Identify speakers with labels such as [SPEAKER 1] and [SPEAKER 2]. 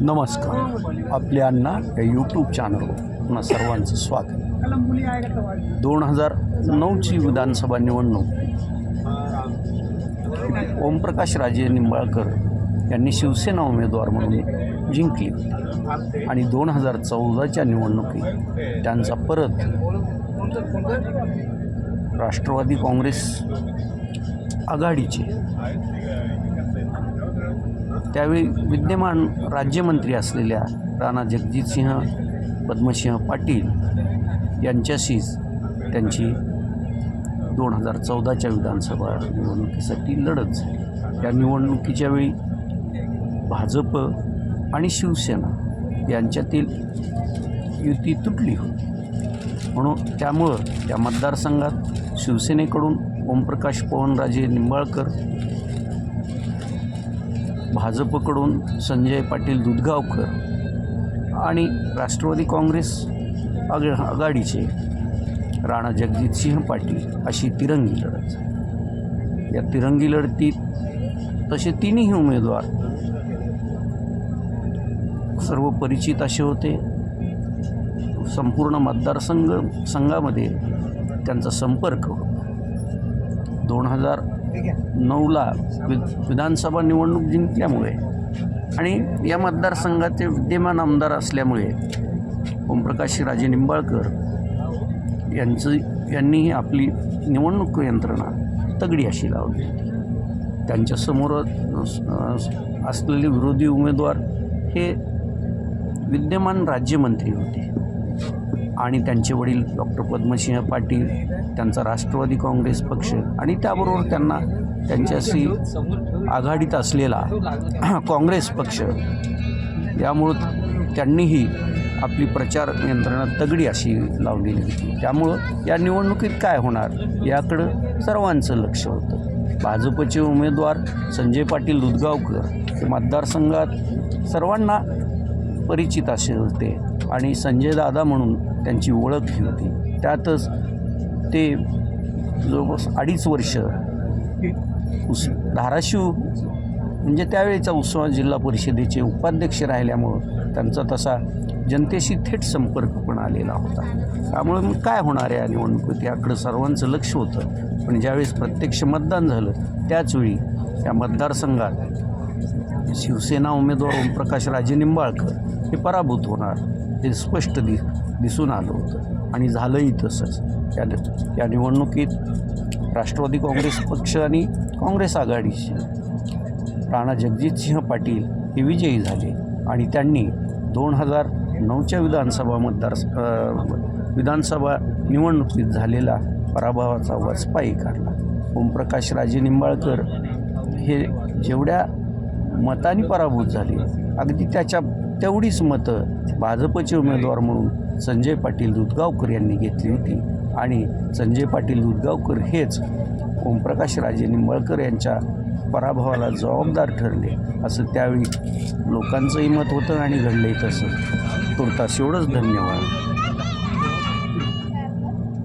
[SPEAKER 1] नमस्कार. आपल्या अण्णा या यूट्यूब चॅनलवर पुन्हा सर्वांचं स्वागत. दोन हजार नऊची विधानसभा निवडणूक. ओमप्रकाश राजे निंबाळकर यांनी शिवसेना उमेदवार म्हणून जिंकली आणि दोन हजार चौदाच्या निवडणुकीत त्यांचा परत राष्ट्रवादी काँग्रेस आघाडीचे त्यावेळी विद्यमान राज्यमंत्री असलेल्या राणा जगजितसिंह पद्मसिंह पाटील यांच्याशीच त्यांची दोन हजार चौदाच्या विधानसभा निवडणुकीसाठी लढत झाली. या निवडणुकीच्या वेळी भाजप आणि शिवसेना यांच्यातील युती तुटली होती. म्हणून त्यामुळं त्या मतदारसंघात शिवसेनेकडून ओमप्रकाश पवनराजे निंबाळकर भाजपकडून संजय पाटील दुधगावकर आणि राष्ट्रवादी काँग्रेस आग आघाडीचे राणा जगजितसिंह पाटील अशी तिरंगी लढत. या तिरंगी लढतीत तसे तिन्ही उमेदवार सर्व परिचित असे होते. संपूर्ण मतदारसंघ संघामध्ये त्यांचा संपर्क होता. दोन हजार नऊला वि विधानसभा निवडणूक जिंकल्यामुळे आणि या मतदारसंघाचे विद्यमान आमदार असल्यामुळे ओमप्रकाश राजे निंबाळकर यांचं यांनीही आपली निवडणूक यंत्रणा तगडी अशी लावली. होती त्यांच्यासमोर असलेले विरोधी उमेदवार हे विद्यमान राज्यमंत्री होते. आणि त्यांचे वडील डॉक्टर पद्मसिंह पाटील त्यांचा राष्ट्रवादी काँग्रेस पक्ष आणि त्याबरोबर त्यांना त्यांच्याशी आघाडीत असलेला काँग्रेस पक्ष. यामुळं त्यांनीही आपली प्रचार यंत्रणा तगडी अशी लावलेली होती. त्यामुळं या निवडणुकीत काय होणार याकडं सर्वांचं लक्ष होतं. भाजपचे उमेदवार संजय पाटील दुधगावकर हे मतदारसंघात सर्वांना परिचित असे होते. आणि संजय दादा म्हणून त्यांची ओळख ही होती. त्यातच ते जवळपास अडीच वर्ष उस धाराशिव म्हणजे त्यावेळेचा उस्मान जिल्हा परिषदेचे उपाध्यक्ष राहिल्यामुळं त्यांचा तसा जनतेशी थेट संपर्क पण आलेला होता. त्यामुळे मग काय होणार आहे या निवडणुकीत? याकडं सर्वांचं लक्ष होतं. पण ज्यावेळेस प्रत्यक्ष मतदान झालं त्याचवेळी या मतदारसंघात शिवसेना उमेदवार ओमप्रकाश राजे निंबाळकर हे पराभूत होणार. हे स्पष्ट दि दिसून आलं होतं. आणि झालंही तसंच. या या निवडणुकीत राष्ट्रवादी काँग्रेस पक्ष आणि काँग्रेस आघाडीचे राणा जगजितसिंह पाटील हे विजयी झाले. आणि त्यांनी दोन हजार नऊच्या विधानसभा मतदार विधानसभा निवडणुकीत झालेला पराभवाचा वचपाही काढला. ओमप्रकाश राजे निंबाळकर हे जेवढ्या मताने पराभूत झाले अगदी त्याच्या तेवढीच मतं भाजपचे उमेदवार म्हणून संजय पाटील दुधगावकर यांनी घेतली होती. आणि संजय पाटील दुधगावकर हेच ओमप्रकाश राजे निंबाळकर यांच्या पराभवाला जबाबदार ठरले. असं त्यावेळी लोकांचंही मत होतं आणि घडलंही तसं. तुर्तास एवढंच धन्यवाद.